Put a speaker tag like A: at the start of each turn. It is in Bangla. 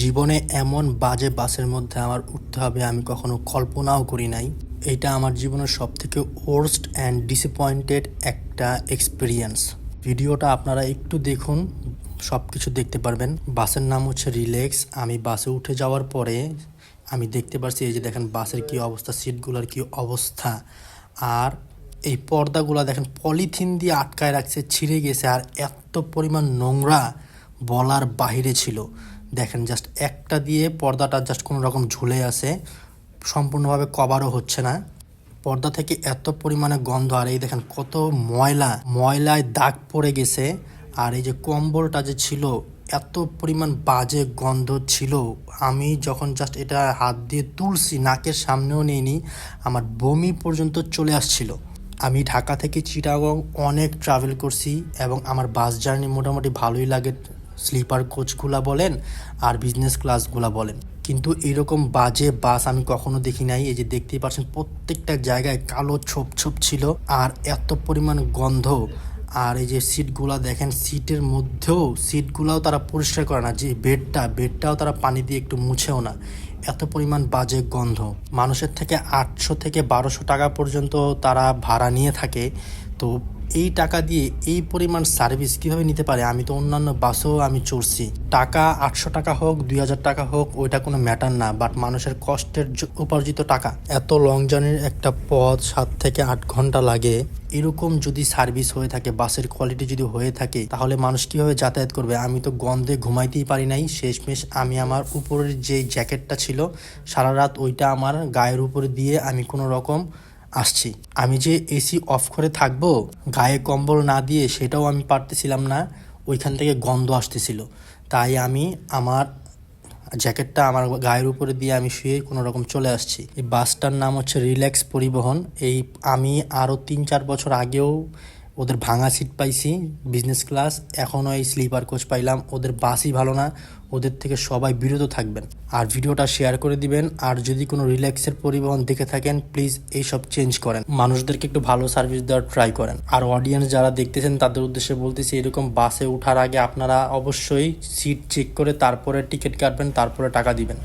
A: জীবনে এমন বাজে বাসের মধ্যে আমার উঠতে হবে আমি কখনো কল্পনাও করি নাই। এটা আমার জীবনের সব থেকে ওর্স্ট অ্যান্ড ডিসঅ্যাপয়েন্টেড একটা এক্সপিরিয়েন্স ভিডিওটা আপনারা একটু দেখুন সব কিছু দেখতে পারবেন। বাসের নাম হচ্ছে রিল্যাক্স। আমি বাসে উঠে যাওয়ার পরে আমি দেখতে পারছি এই যে দেখেন বাসের কি অবস্থা, সিটগুলোর কি অবস্থা। আর এই পর্দাগুলো দেখেন পলিথিন দিয়ে আটকায় রাখছে, ছিঁড়ে গেছে। আর এত পরিমাণ নোংরা বলার বাহিরে ছিল। দেখেন জাস্ট একটা দিয়ে পর্দাটা জাস্ট কোনো রকম ঝুলে আছে, সম্পূর্ণভাবে কভারও হচ্ছে না। পর্দা থেকে এত পরিমাণে গন্ধ, আর এই দেখেন কত ময়লা, ময়লায় দাগ পড়ে গেছে, আর এই যে কম্বলটা যে ছিল, এত পরিমাণ বাজে গন্ধ ছিল। আমি যখন জাস্ট এটা হাত দিয়ে তুলছি, নাকের সামনেও নিইনি, আমার বমি পর্যন্ত চলে আসছিল। আমি ঢাকা থেকে চিটাগং অনেক ট্রাভেল করছি, এবং আমার বাস জার্নি মোটামুটি ভালোই লাগে। স্লিপার কোচগুলা বলেন আর বিজনেস ক্লাসগুলা বলেন। কিন্তু এরকম বাজে বাস আমি কখনো দেখি নাই। এই যে দেখতেই পাচ্ছেন প্রত্যেকটা জায়গায় কালো ছোপ ছোপ ছিল আর এত পরিমাণ গন্ধ। আর এই যে সিটগুলা দেখেন, সিটের মধ্যেও সিটগুলাও তারা পরিষ্কার করে না। যে বেডটা, বেডটাও তারা পানি দিয়ে একটু মুছেও না। এত পরিমাণ বাজে গন্ধ। মানুষের থেকে আটশো থেকে বারোশো টাকা পর্যন্ত তারা ভাড়া নিয়ে থাকে। তো এই টাকা দিয়ে এই পরিমাণ সার্ভিস কীভাবে নিতে পারে? আমি তো অন্যান্য বাসেও আমি চড়ছি। টাকা আটশো টাকা হোক, দুই হাজার টাকা হোক, ওইটা কোনো ম্যাটার না। বাট মানুষের কষ্টের উপার্জিত টাকা। এত লং জার্নির একটা পথ সাত থেকে আট ঘণ্টা লাগে। এরকম যদি সার্ভিস হয়ে থাকে, বাসের কোয়ালিটি যদি হয়ে থাকে, তাহলে মানুষ কীভাবে যাতায়াত করবে? আমি তো গন্ধে ঘুমাইতেই পারি নাই। শেষমেশ আমি আমার উপরের যে জ্যাকেটটা ছিল, সারা রাত ওইটা আমার গায়ের উপরে দিয়ে আমি কোনো রকম আসছি। আমি যে এসি অফ করে থাকব, গায়ে কম্বল না দিয়ে সেটাও আমি পারতেছিলাম না, ওইখান থেকে গন্ধ আসতেছিল। তাই আমি আমার জ্যাকেটটা আমার গায়ের উপরে দিয়ে আমি শুয়ে কোনো রকম চলে আসছি। এই বাসটার নাম হচ্ছে রিল্যাক্স পরিবহন। এই আমি আরও তিন চার বছর আগেও ওদের ভাঙা সিট পাইছি বিজনেস ক্লাস এখনও এই স্লিপার কোচ পাইলাম, ওদের বাসই ভালো না, ওদের থেকে সবাই বিরত থাকবেন। আর ভিডিওটা শেয়ার করে দিবেন, আর যদি কোনো রিল্যাক্সের পরিবহন দেখে থাকেন প্লিজ এইসব চেঞ্জ করেন। মানুষদেরকে একটু ভালো সার্ভিস দেওয়ার ট্রাই করেন। আর অডিয়েন্স যারা দেখতেছেন, তাদের উদ্দেশ্যে বলতেছি, এরকম বাসে ওঠার আগে আপনারা অবশ্যই সিট চেক করে তারপরে টিকিট কাটবেন, তারপরে টাকা দিবেন।